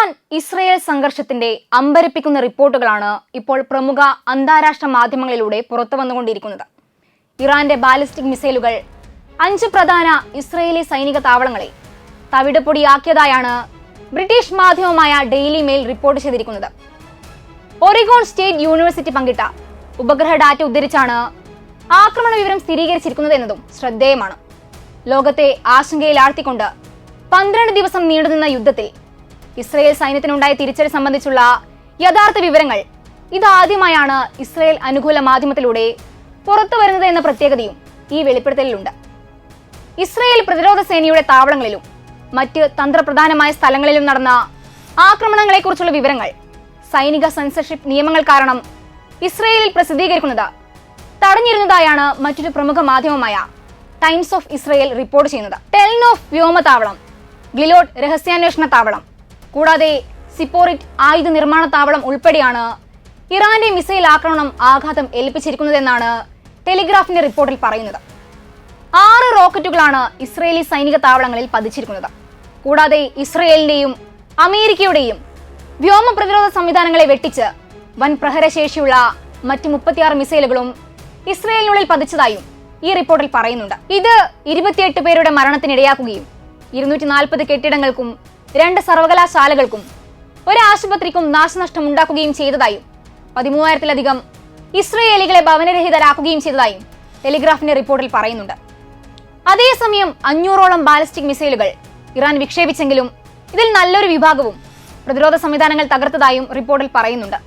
Iran Israel സംഘർഷത്തിന്റെ അമ്പരപ്പിക്കുന്ന റിപ്പോർട്ടുകളാണ് ഇപ്പോൾ പ്രമുഖ അന്താരാഷ്ട്ര മാധ്യമങ്ങളിലൂടെ പുറത്തു വന്നുകൊണ്ടിരിക്കുന്നത്. ഇറാന്റെ ബാലിസ്റ്റിക് മിസൈലുകൾ അഞ്ച് പ്രധാന ഇസ്രയേലി സൈനിക താവളങ്ങളെ തവിടുപൊടിയാക്കിയതായാണ് ബ്രിട്ടീഷ് മാധ്യമമായ ഡെയിലി മെയിൽ റിപ്പോർട്ട് ചെയ്തിരിക്കുന്നത്. ഒറിഗോൺ സ്റ്റേറ്റ് യൂണിവേഴ്സിറ്റി പങ്കിട്ട ഉപഗ്രഹ ഡാറ്റ ഉദ്ധരിച്ചാണ് ആക്രമണ വിവരം സ്ഥിരീകരിച്ചിരിക്കുന്നത് എന്നതും ശ്രദ്ധേയമാണ്. ലോകത്തെ ആശങ്കയിലാഴ്ത്തിക്കൊണ്ട് പന്ത്രണ്ട് ദിവസം നീണ്ടുനിന്ന യുദ്ധത്തിൽ ഇസ്രയേൽ സൈന്യത്തിനുണ്ടായ തിരിച്ചടി സംബന്ധിച്ചുള്ള യഥാർത്ഥ വിവരങ്ങൾ ഇതാദ്യമായാണ് ഇസ്രയേൽ അനുകൂല മാധ്യമത്തിലൂടെ പുറത്തു വരുന്നത് എന്ന പ്രത്യേകതയും ഈ വെളിപ്പെടുത്തലിലുണ്ട്. ഇസ്രയേൽ പ്രതിരോധ സേനയുടെ താവളങ്ങളിലും മറ്റ് തന്ത്രപ്രധാനമായ സ്ഥലങ്ങളിലും നടന്ന ആക്രമണങ്ങളെക്കുറിച്ചുള്ള വിവരങ്ങൾ സൈനിക സെൻസർഷിപ്പ് നിയമങ്ങൾ കാരണം ഇസ്രയേലിൽ പ്രസിദ്ധീകരിക്കുന്നത് തടഞ്ഞിരുന്നതായാണ് മറ്റൊരു പ്രമുഖ മാധ്യമമായ ടൈംസ് ഓഫ് ഇസ്രയേൽ റിപ്പോർട്ട് ചെയ്യുന്നത്. ടെൽനോഫ് വ്യോമതാവളം ഗ്ലിലോട്ട് രഹസ്യാന്വേഷണ താവളം കൂടാതെ സിപ്പോറിറ്റ് ആയുധ നിർമ്മാണ താവളം ഉൾപ്പെടെയാണ് ഇറാന്റെ മിസൈൽ ആക്രമണം ആഘാതം ഏൽപ്പിച്ചിരിക്കുന്നതെന്നാണ് ടെലിഗ്രാഫിന്റെ റിപ്പോർട്ടിൽ പറയുന്നത്. ആറ് റോക്കറ്റുകളാണ് ഇസ്രയേലി സൈനിക താവളങ്ങളിൽ പതിച്ചിരിക്കുന്നത്. കൂടാതെ ഇസ്രയേലിന്റെയും അമേരിക്കയുടെയും വ്യോമ പ്രതിരോധ സംവിധാനങ്ങളെ വെട്ടിച്ച് വൻ പ്രഹരശേഷിയുള്ള മറ്റ് മുപ്പത്തിയാറ് മിസൈലുകളും ഇസ്രയേലിനുള്ളിൽ പതിച്ചതായും ഈ റിപ്പോർട്ടിൽ പറയുന്നുണ്ട്. ഇത് ഇരുപത്തിയെട്ട് പേരുടെ മരണത്തിനിടയാക്കുകയും ഇരുന്നൂറ്റി നാൽപ്പത് കെട്ടിടങ്ങൾക്കും രണ്ട് സർവകലാശാലകൾക്കും ഒരു ആശുപത്രിക്കും നാശനഷ്ടം ഉണ്ടാക്കുകയും ചെയ്തതായും പതിമൂവായിരത്തിലധികം ഇസ്രയേലികളെ ഭവനരഹിതരാക്കുകയും ചെയ്തതായും ടെലിഗ്രാഫിന്റെ റിപ്പോർട്ടിൽ പറയുന്നുണ്ട്. അതേസമയം അഞ്ഞൂറോളം ബാലിസ്റ്റിക് മിസൈലുകൾ ഇറാൻ വിക്ഷേപിച്ചെങ്കിലും ഇതിൽ നല്ലൊരു വിഭാഗവും പ്രതിരോധ സംവിധാനങ്ങൾ തകർത്തതായും റിപ്പോർട്ടിൽ പറയുന്നുണ്ട്.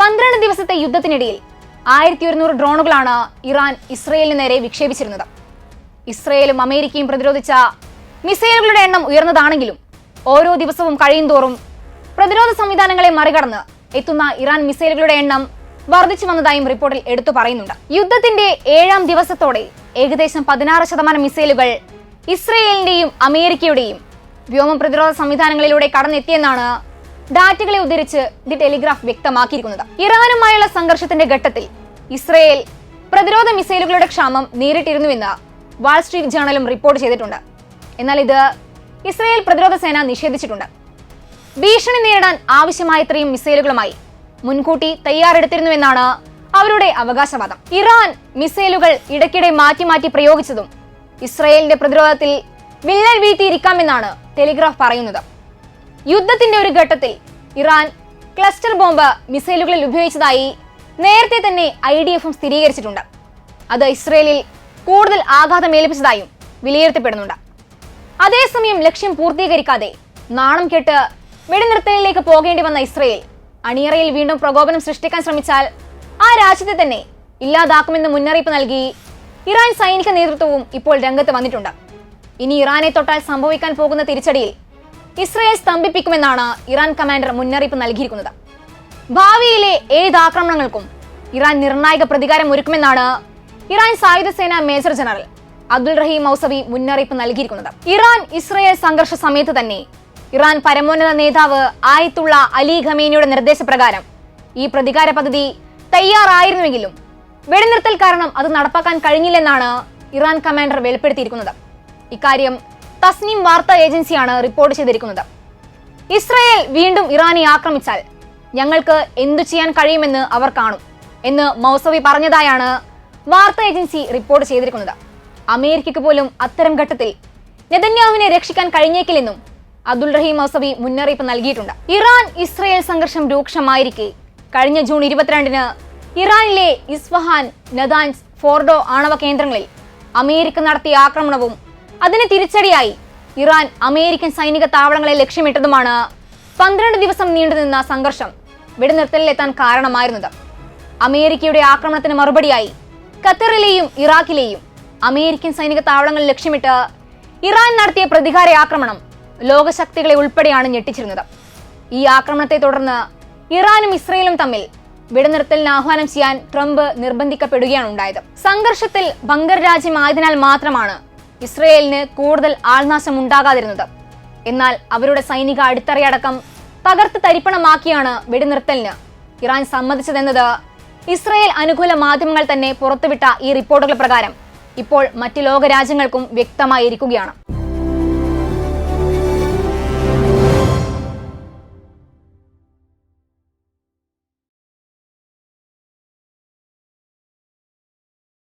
പന്ത്രണ്ട് ദിവസത്തെ യുദ്ധത്തിനിടയിൽ ആയിരത്തി ഒരുന്നൂറ് ഡ്രോണുകളാണ് ഇറാൻ ഇസ്രയേലിന് നേരെ വിക്ഷേപിച്ചിരുന്നത്. ഇസ്രയേലും അമേരിക്കയും പ്രതിരോധിച്ച മിസൈലുകളുടെ എണ്ണം ഉയർന്നതാണെങ്കിലും ഓരോ ദിവസവും കഴിയുന്തോറും പ്രതിരോധ സംവിധാനങ്ങളെ മറികടന്ന് എത്തുന്ന ഇറാൻ മിസൈലുകളുടെ എണ്ണം വർദ്ധിച്ചു വന്നതായും റിപ്പോർട്ടിൽ എടുത്തു പറയുന്നുണ്ട്. യുദ്ധത്തിന്റെ ഏഴാം ദിവസത്തോടെ ഏകദേശം പതിനാറ് ശതമാനം മിസൈലുകൾ ഇസ്രയേലിന്റെയും അമേരിക്കയുടെയും വ്യോമ പ്രതിരോധ സംവിധാനങ്ങളിലൂടെ കടന്നെത്തിയെന്നാണ് ഡാറ്റകളെ ഉദ്ധരിച്ച് ദി ടെലിഗ്രാഫ് വ്യക്തമാക്കിയിരിക്കുന്നത്. ഇറാനുമായുള്ള സംഘർഷത്തിന്റെ ഘട്ടത്തിൽ ഇസ്രയേൽ പ്രതിരോധ മിസൈലുകളുടെ ക്ഷാമം നേരിട്ടിരുന്നുവെന്ന് വാൾസ്ട്രീറ്റ് ജേണലും റിപ്പോർട്ട് ചെയ്തിട്ടുണ്ട്. എന്നാൽ ഇത് ഇസ്രയേൽ പ്രതിരോധ സേന നിഷേധിച്ചിട്ടുണ്ട്. ഭീഷണി നേരിടാൻ ആവശ്യമായത്രയും മിസൈലുകളുമായി മുൻകൂട്ടി തയ്യാറെടുത്തിരുന്നുവെന്നാണ് അവരുടെ അവകാശവാദം. ഇറാൻ മിസൈലുകൾ ഇടയ്ക്കിടെ മാറ്റി മാറ്റി പ്രയോഗിച്ചതും ഇസ്രയേലിന്റെ പ്രതിരോധത്തിൽ വിള്ളൽ വീഴ്ത്തിയിരിക്കാമെന്നാണ് ടെലിഗ്രാഫ് പറയുന്നത്. യുദ്ധത്തിന്റെ ഒരു ഘട്ടത്തിൽ ഇറാൻ ക്ലസ്റ്റർ ബോംബ് മിസൈലുകളിൽ ഉപയോഗിച്ചതായി നേരത്തെ തന്നെ ഐ ഡി എഫും സ്ഥിരീകരിച്ചിട്ടുണ്ട്. അത് ഇസ്രയേലിൽ കൂടുതൽ ആഘാതം ഏൽപ്പിച്ചതായും വിലയിരുത്തപ്പെടുന്നുണ്ട്. അതേസമയം ലക്ഷ്യം പൂർത്തീകരിക്കാതെ നാണം കെട്ട് വെടിനിർത്തലിലേക്ക് പോകേണ്ടി വന്ന ഇസ്രയേൽ അണിയറയിൽ വീണ്ടും പ്രകോപനം സൃഷ്ടിക്കാൻ ശ്രമിച്ചാൽ ആ രാജ്യത്തെ തന്നെ ഇല്ലാതാക്കുമെന്ന് മുന്നറിയിപ്പ് നൽകി ഇറാൻ സൈനിക നേതൃത്വവും ഇപ്പോൾ രംഗത്ത് വന്നിട്ടുണ്ട്. ഇനി ഇറാനെ തൊട്ടാൽ സംഭവിക്കാൻ പോകുന്ന തിരിച്ചടിയിൽ ഇസ്രയേൽ സ്തംഭിപ്പിക്കുമെന്നാണ് ഇറാൻ കമാൻഡർ മുന്നറിയിപ്പ് നൽകിയിരിക്കുന്നത്. ഭാവിയിലെ ഏത് ആക്രമണങ്ങൾക്കും ഇറാൻ നിർണായക പ്രതികാരം ഒരുക്കുമെന്നാണ് ഇറാൻ സായുധ സേന major general Abdul Rahim Mousavi മുന്നറിയിപ്പ് നൽകിയിരിക്കുന്നത്. ഇറാൻ ഇസ്രയേൽ സംഘർഷ സമയത്ത് തന്നെ ഇറാൻ പരമോന്നത നേതാവ് ആയത്തുള്ള അലി ഖമീനിയുടെ നിർദ്ദേശപ്രകാരം ഈ പ്രതികാര പദ്ധതി തയ്യാറായിരുന്നുവെങ്കിലും വെടിനിർത്തൽ കാരണം അത് നടപ്പാക്കാൻ കഴിഞ്ഞില്ലെന്നാണ് ഇറാൻ കമാൻഡർ വെളിപ്പെടുത്തിയിരിക്കുന്നത്. ഇക്കാര്യം തസ്നീം വാർത്താ ഏജൻസിയാണ് റിപ്പോർട്ട് ചെയ്തിരിക്കുന്നത്. ഇസ്രയേൽ വീണ്ടും ഇറാനെ ആക്രമിച്ചാൽ ഞങ്ങൾക്ക് എന്തു ചെയ്യാൻ കഴിയുമെന്ന് അവർ കാണും എന്ന് മൗസവി പറഞ്ഞതായാണ് വാർത്താ ഏജൻസി റിപ്പോർട്ട് ചെയ്തിരിക്കുന്നത്. അമേരിക്കയ്ക്ക് പോലും അത്തരം ഘട്ടത്തിൽ നെതന്യാവിനെ രക്ഷിക്കാൻ കഴിഞ്ഞേക്കില്ലെന്നും അബ്ദുൾ റഹീം മൗസവി മുന്നറിയിപ്പ് നൽകിയിട്ടുണ്ട്. ഇറാൻ ഇസ്രയേൽ സംഘർഷം രൂക്ഷമായിരിക്കെ. കഴിഞ്ഞ ജൂൺ ഇരുപത്തിരണ്ടിന് ഇറാനിലെ ഇസ്ഫഹാൻ നദാൻസ് ഫോർഡോ ആണവ കേന്ദ്രങ്ങളിൽ അമേരിക്ക നടത്തിയ ആക്രമണവും അതിന് തിരിച്ചടിയായി ഇറാൻ അമേരിക്കൻ സൈനിക താവളങ്ങളെ ലക്ഷ്യമിട്ടതുമാണ് പന്ത്രണ്ട് ദിവസം നീണ്ടുനിന്ന സംഘർഷം വെടിനിർത്തലിലെത്താൻ കാരണമായിരുന്നത്. അമേരിക്കയുടെ ആക്രമണത്തിന് മറുപടിയായി ഖത്തറിലെയും ഇറാഖിലെയും അമേരിക്കൻ സൈനിക താവളങ്ങൾ ലക്ഷ്യമിട്ട് ഇറാൻ നടത്തിയ പ്രതികാര ആക്രമണം ലോകശക്തികളെ ഉൾപ്പെടെയാണ് ഞെട്ടിച്ചിരുന്നത്. ഈ ആക്രമണത്തെ തുടർന്ന് ഇറാനും ഇസ്രയേലും തമ്മിൽ വെടിനിർത്തലിന് ആഹ്വാനം ചെയ്യാൻ ട്രംപ് നിർബന്ധിക്കപ്പെടുകയാണ് ഉണ്ടായത്. സംഘർഷത്തിൽ ബങ്കർ രാജ്യമായതിനാൽ മാത്രമാണ് ഇസ്രയേലിന് കൂടുതൽ ആൾനാശം ഉണ്ടാകാതിരുന്നത്. എന്നാൽ അവരുടെ സൈനിക അടിത്തറയടക്കം തകർത്ത് തരിപ്പണമാക്കിയാണ് വെടിനിർത്തലിന് ഇറാൻ സമ്മതിച്ചതെന്നത്. ഇസ്രയേൽ അനുകൂല മാധ്യമങ്ങൾ തന്നെ പുറത്തുവിട്ട ഈ റിപ്പോർട്ടുകൾ പ്രകാരം ഇപ്പോൾ മറ്റ് ലോകരാജ്യങ്ങൾക്കും വ്യക്തമായിരിക്കുകയാണ്.